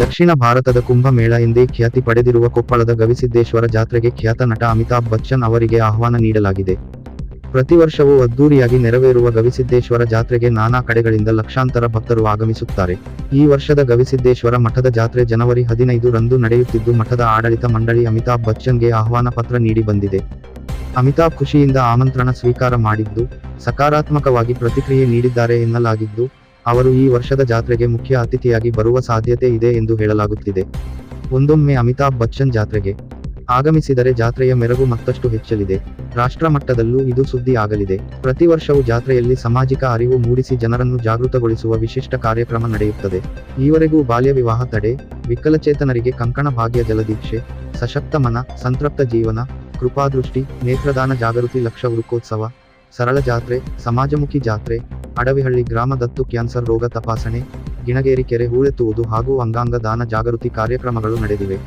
ದಕ್ಷಿಣ ಭಾರತದ ಕುಂಭಮೇಳ ಎಂದೇ ಖ್ಯಾತಿ ಪಡೆದಿರುವ ಕೊಪ್ಪಳದ ಗವಿಸಿದ್ದೇಶ್ವರ ಜಾತ್ರೆಗೆ ಖ್ಯಾತ ನಟ ಅಮಿತಾಬ್ ಬಚ್ಚನ್ ಅವರಿಗೆ ಆಹ್ವಾನ ನೀಡಲಾಗಿದೆ. ಪ್ರತಿ ವರ್ಷವೂ ಅದ್ದೂರಿಯಾಗಿ ನೆರವೇರುವ ಗವಿಸಿದ್ದೇಶ್ವರ ಜಾತ್ರೆಗೆ ನಾನಾ ಕಡೆಗಳಿಂದ ಲಕ್ಷಾಂತರ ಭಕ್ತರು ಆಗಮಿಸುತ್ತಾರೆ. ಈ ವರ್ಷದ ಗವಿಸಿದ್ದೇಶ್ವರ ಮಠದ ಜಾತ್ರೆ ಜನವರಿ ಹದಿನೈದು ರಂದು ನಡೆಯುತ್ತಿದ್ದು, ಮಠದ ಆಡಳಿತ ಮಂಡಳಿ ಅಮಿತಾಬ್ ಬಚ್ಚನ್ಗೆ ಆಹ್ವಾನ ಪತ್ರ ನೀಡಿ ಬಂದಿದೆ. ಅಮಿತಾಬ್ ಖುಷಿಯಿಂದ ಆಮಂತ್ರಣ ಸ್ವೀಕಾರ ಮಾಡಿದ್ದು, ಸಕಾರಾತ್ಮಕವಾಗಿ ಪ್ರತಿಕ್ರಿಯೆ ನೀಡಿದ್ದಾರೆ ಎನ್ನಲಾಗಿದ್ದು ಅವರು ಈ ವರ್ಷದ ಜಾತ್ರೆಗೆ ಮುಖ್ಯ ಅತಿಥಿಯಾಗಿ ಬರುವ ಸಾಧ್ಯತೆ ಇದೆ ಎಂದು ಹೇಳಲಾಗುತ್ತಿದೆ. ಒಂದೊಮ್ಮೆ ಅಮಿತಾಬ್ ಬಚ್ಚನ್ ಜಾತ್ರೆಗೆ ಆಗಮಿಸಿದರೆ ಜಾತ್ರೆಯ ಮೆರಗು ಮತ್ತಷ್ಟು ಹೆಚ್ಚಲಿದೆ. ರಾಷ್ಟ್ರ ಮಟ್ಟದಲ್ಲೂ ಇದು ಸುದ್ದಿ ಆಗಲಿದೆ. ಪ್ರತಿ ವರ್ಷವೂ ಜಾತ್ರೆಯಲ್ಲಿ ಸಾಮಾಜಿಕ ಅರಿವು ಮೂಡಿಸಿ ಜನರನ್ನು ಜಾಗೃತಗೊಳಿಸುವ ವಿಶಿಷ್ಟ ಕಾರ್ಯಕ್ರಮ ನಡೆಯುತ್ತದೆ. ಈವರೆಗೂ ಬಾಲ್ಯ ವಿವಾಹ ತಡೆ, ವಿಕಲಚೇತನರಿಗೆ ಕಂಕಣ ಭಾಗ್ಯ ಜಲದೀಕ್ಷೆ ಸಶಕ್ತ ಮನ, ಸಂತೃಪ್ತ ಜೀವನ, ಕೃಪಾದೃಷ್ಟಿ, ನೇತ್ರದಾನ ಜಾಗೃತಿ, ಲಕ್ಷ ವೃಕ್ಕೋತ್ಸವ ಸರಳ ಜಾತ್ರೆ, ಸಮಾಜಮುಖಿ ಜಾತ್ರೆ ಅಡವಿಹಳ್ಳಿ ಗ್ರಾಮ ದತ್ತು ಕ್ಯಾನ್ಸರ್ ರೋಗ ತಪಾಸಣೆ, ಗಿಣಗೇರಿ ಕೆರೆ ಹೂಳೆತ್ತುವುದು ಹಾಗೂ ಅಂಗಾಂಗ ದಾನ ಜಾಗೃತಿ ಕಾರ್ಯಕ್ರಮಗಳು ನಡೆದಿವೆ.